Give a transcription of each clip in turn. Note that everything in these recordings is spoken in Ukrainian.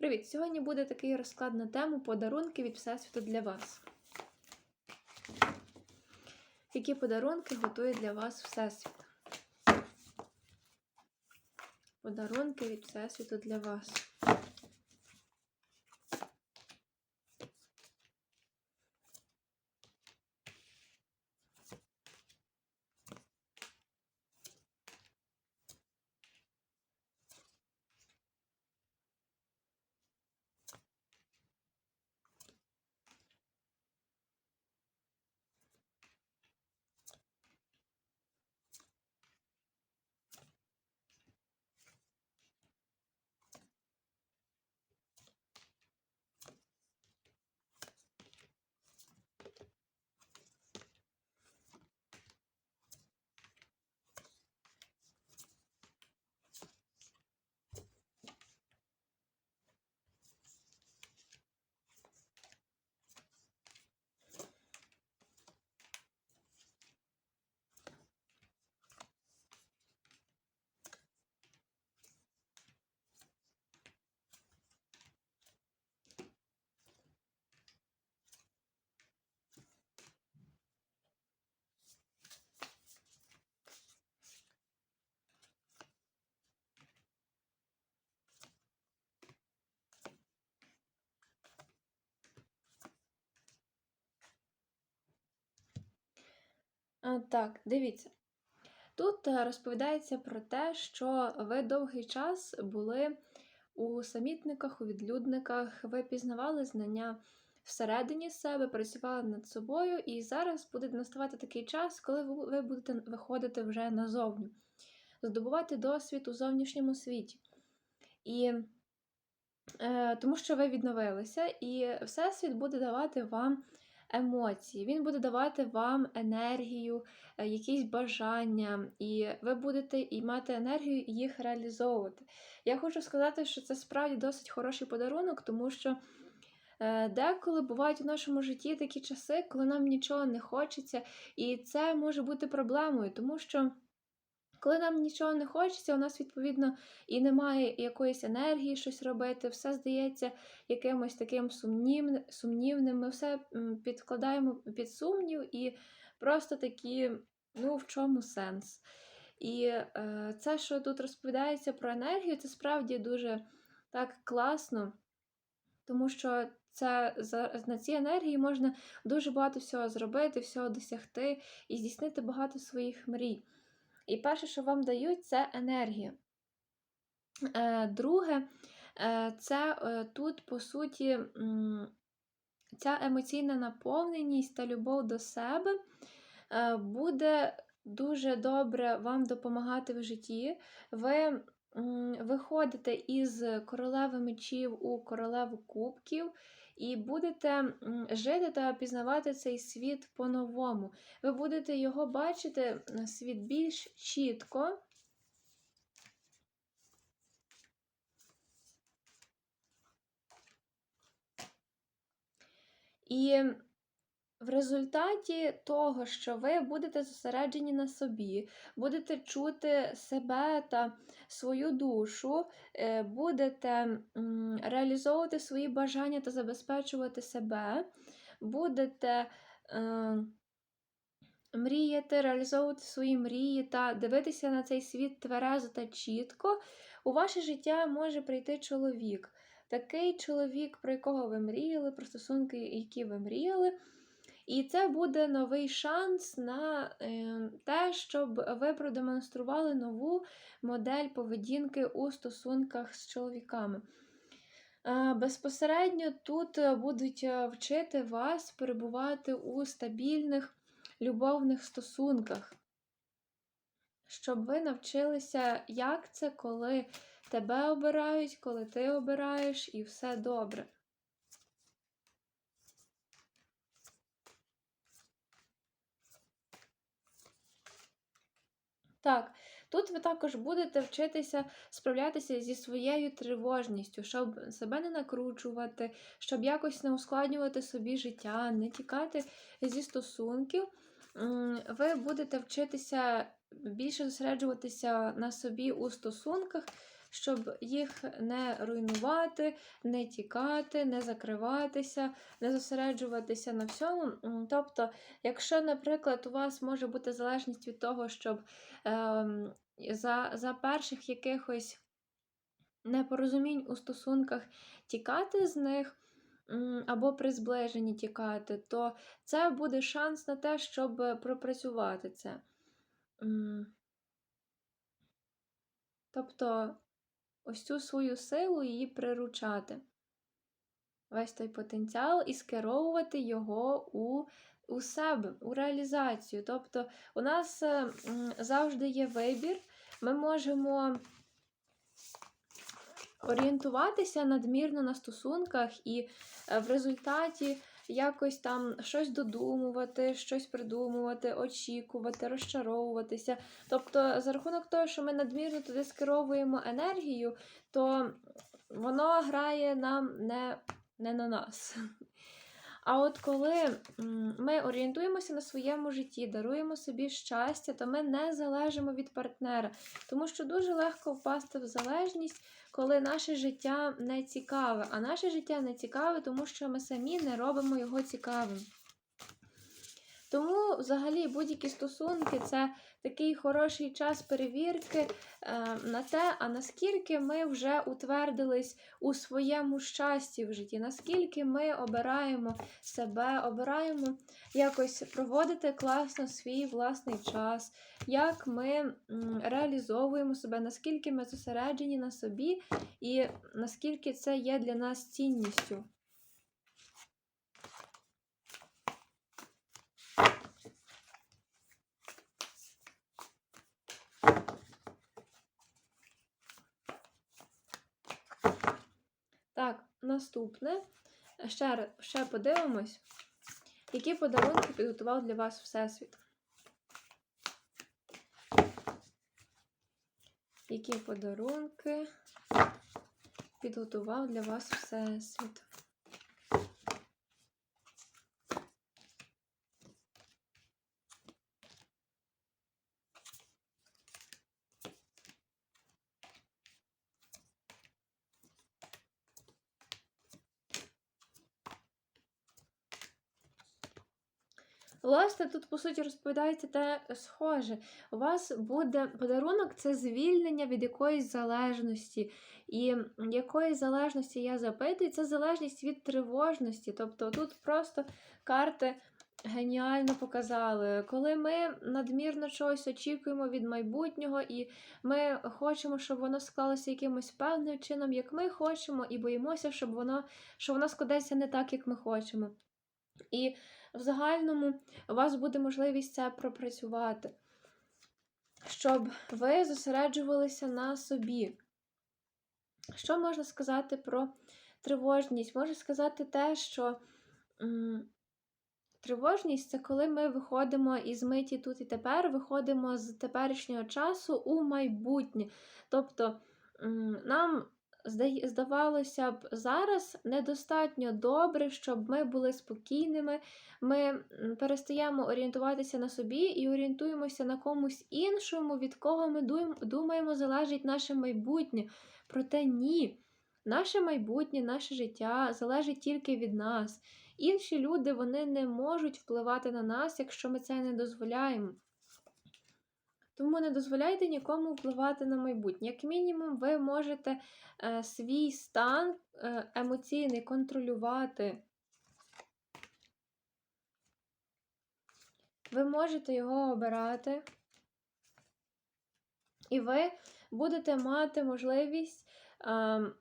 Привіт! Сьогодні буде такий розклад на тему подарунки від Всесвіту для вас. Які подарунки готує для вас Всесвіт? Подарунки від Всесвіту для вас. Так, дивіться. Тут е, розповідається про те, що ви довгий час були у самітниках, у відлюдниках, ви пізнавали знання всередині себе, працювали над собою, і зараз буде наставати такий час, коли ви будете виходити вже назовні, здобувати досвід у зовнішньому світі. І е, тому що ви відновилися, і Всесвіт буде давати вам емоції, він буде давати вам енергію, е, якісь бажання, і ви будете і мати енергію їх реалізовувати. Я хочу сказати, що це справді досить хороший подарунок, тому що е, деколи бувають у нашому житті такі часи, коли нам нічого не хочеться, і це може бути проблемою, тому що. Коли нам нічого не хочеться, у нас, відповідно, і немає якоїсь енергії щось робити, все здається якимось таким сумнівним, сумнівним. Ми все підкладаємо під сумнів і просто такі, ну, в чому сенс? І е, це, що тут розповідається про енергію, це справді дуже так класно, тому що це на цій енергії можна дуже багато всього зробити, всього досягти і здійснити багато своїх мрій. І перше, що вам дають, це енергія. Е, друге, е, це е, тут, по суті, ця емоційна наповненість та любов до себе буде дуже добре вам допомагати в житті. Ви виходите із королеви мечів у королеву кубків і будете жити та пізнавати цей світ по-новому. Ви будете його бачити, світ більш чітко. І в результаті того, що ви будете зосереджені на собі, будете чути себе та свою душу, е, будете реалізовувати свої бажання та забезпечувати себе, будете е, мріяти, реалізовувати свої мрії та дивитися на цей світ тверезо та чітко, у ваше життя може прийти чоловік. Такий чоловік, про якого ви мріяли, про стосунки, які ви мріяли. І це буде новий шанс на е, те, щоб ви продемонстрували нову модель поведінки у стосунках з чоловіками. Е, безпосередньо тут будуть е, вчити вас перебувати у стабільних любовних стосунках, щоб ви навчилися, як це, коли тебе обирають, коли ти обираєш, і все добре. Так, тут ви також будете вчитися справлятися зі своєю тривожністю, щоб себе не накручувати, щоб якось не ускладнювати собі життя, не тікати зі стосунків. Ви будете вчитися більше зосереджуватися на собі у стосунках, щоб їх не руйнувати, не тікати, не закриватися, не зосереджуватися на всьому. Тобто, якщо, наприклад, у вас може бути залежність від того, щоб ем, за, за перших якихось непорозумінь у стосунках тікати з них. Або при зближенні тікати, то це буде шанс на те, щоб пропрацювати це. Тобто ось цю свою силу її приручати. Весь той потенціал і скеровувати його у, у себе, у реалізацію. Тобто, у нас е, завжди є вибір, ми можемо орієнтуватися надмірно на стосунках і е, в результаті якось там щось додумувати, щось придумувати, очікувати, розчаровуватися. Тобто, за рахунок того, що ми надмірно туди скеровуємо енергію, то воно грає нам не, не на нас. А от коли ми орієнтуємося на своєму житті, даруємо собі щастя, то ми не залежимо від партнера. Тому що дуже легко впасти в залежність, коли наше життя не цікаве. А наше життя не цікаве, тому що ми самі не робимо його цікавим. Взагалі, будь-які стосунки це такий хороший час перевірки е, на те, а наскільки ми вже утвердились у своєму щасті в житті, наскільки ми обираємо себе, обираємо якось проводити класно свій власний час, як ми реалізовуємо себе, наскільки ми зосереджені на собі, і наскільки це є для нас цінністю. Так, наступне. Ще, ще подивимось, які подарунки підготував для вас Всесвіт. Які подарунки підготував для вас Всесвіт? Власне, тут, по суті, розповідається те схоже. У вас буде подарунок це звільнення від якоїсь залежності. І якої залежності я запитую, це залежність від тривожності. Тобто тут просто карти геніально показали. Коли ми надмірно чогось очікуємо від майбутнього, і ми хочемо, щоб воно склалося якимось певним чином, як ми хочемо, і боїмося, щоб воно, що воно складеться не так, як ми хочемо. І в загальному у вас буде можливість це пропрацювати, щоб ви зосереджувалися на собі. Що можна сказати про тривожність? Можна сказати те, що тривожність це коли ми виходимо із миті тут і тепер, виходимо з теперішнього часу у майбутнє. Тобто нам здавалося б, зараз недостатньо добре, щоб ми були спокійними. Ми перестаємо орієнтуватися на собі і орієнтуємося на комусь іншому, від кого ми думаємо, залежить наше майбутнє. Проте ні. Наше майбутнє, наше життя залежить тільки від нас. Інші люди вони не можуть впливати на нас, якщо ми це не дозволяємо. Тому не дозволяйте нікому впливати на майбутнє. Як мінімум, ви можете е, свій стан е, емоційний контролювати. Ви можете його обирати, і ви будете мати можливість, ем,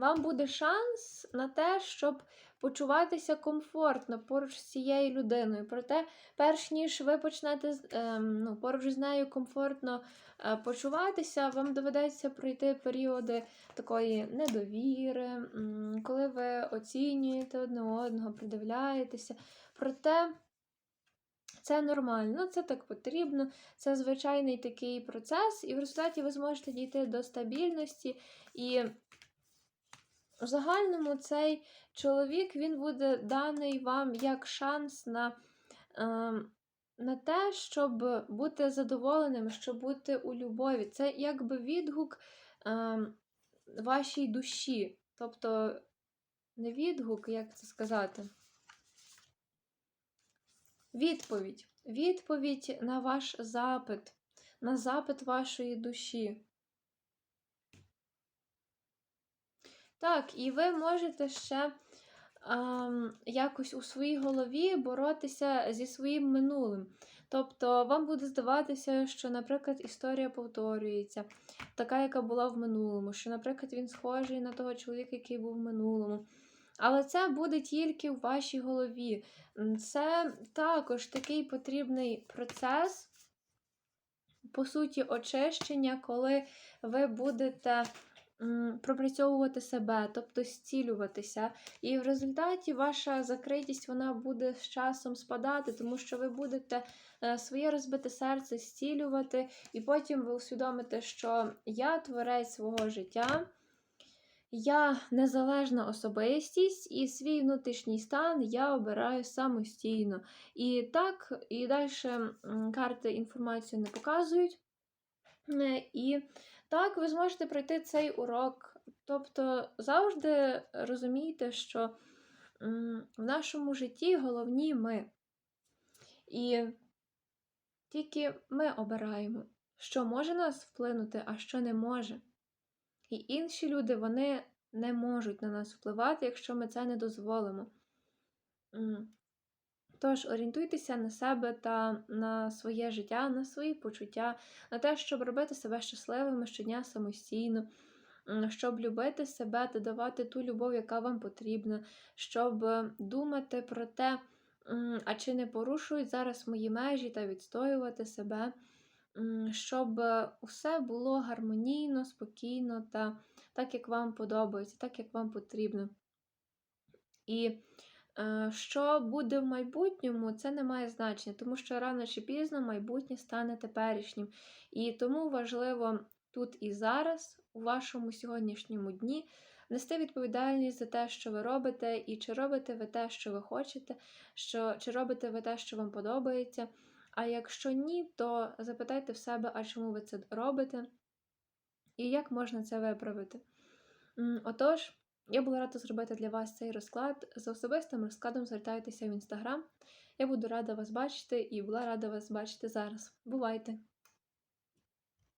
вам буде шанс на те, щоб почуватися комфортно поруч з цією людиною. Проте, перш ніж ви почнете ем, ну, поруч з нею комфортно е, почуватися, вам доведеться пройти періоди такої недовіри, коли ви оцінюєте одне одного, придивляєтеся. Проте. Це нормально, це так потрібно, це звичайний такий процес, і в результаті ви зможете дійти до стабільності. І в загальному цей чоловік він буде даний вам як шанс на, е, на те, щоб бути задоволеним, щоб бути у любові. Це якби відгук ем, вашій душі. Тобто, не відгук, як це сказати? Відповідь. Відповідь на ваш запит, на запит вашої душі. Так, і ви можете ще ем, якось у своїй голові боротися зі своїм минулим. Тобто вам буде здаватися, що, наприклад, історія повторюється, така, яка була в минулому, що, наприклад, він схожий на того чоловіка, який був в минулому. Але це буде тільки в вашій голові. Це також такий потрібний процес, по суті, очищення, коли ви будете пропрацьовувати себе, тобто зцілюватися. І в результаті ваша закритість вона буде з часом спадати, тому що ви будете е, своє розбите серце зцілювати, і потім ви усвідомите, що я творець свого життя. Я незалежна особистість і свій внутрішній стан я обираю самостійно. І так, і далі карти інформацію не показують. І так, ви зможете пройти цей урок. Тобто завжди розумійте, що в нашому житті головні ми. І тільки ми обираємо, що може нас вплинути, а що не може. І інші люди вони не можуть на нас впливати, якщо ми це не дозволимо. Тож орієнтуйтеся на себе та на своє життя, на свої почуття, на те, щоб робити себе щасливими щодня самостійно, щоб любити себе та давати ту любов, яка вам потрібна, щоб думати про те, а чи не порушують зараз мої межі та відстоювати себе, щоб усе було гармонійно, спокійно та так, як вам подобається, так, як вам потрібно. І що буде в майбутньому, це не має значення, тому що рано чи пізно майбутнє стане теперішнім. І тому важливо тут і зараз, у вашому сьогоднішньому дні, нести відповідальність за те, що ви робите, і чи робите ви те, що ви хочете, що, чи робите ви те, що вам подобається. А якщо ні, то запитайте в себе, а чому ви це робите, і як можна це виправити. Отож, я була рада зробити для вас цей розклад. За особистим розкладом звертайтеся в інстаграм. Я буду рада вас бачити і була рада вас бачити зараз. Бувайте!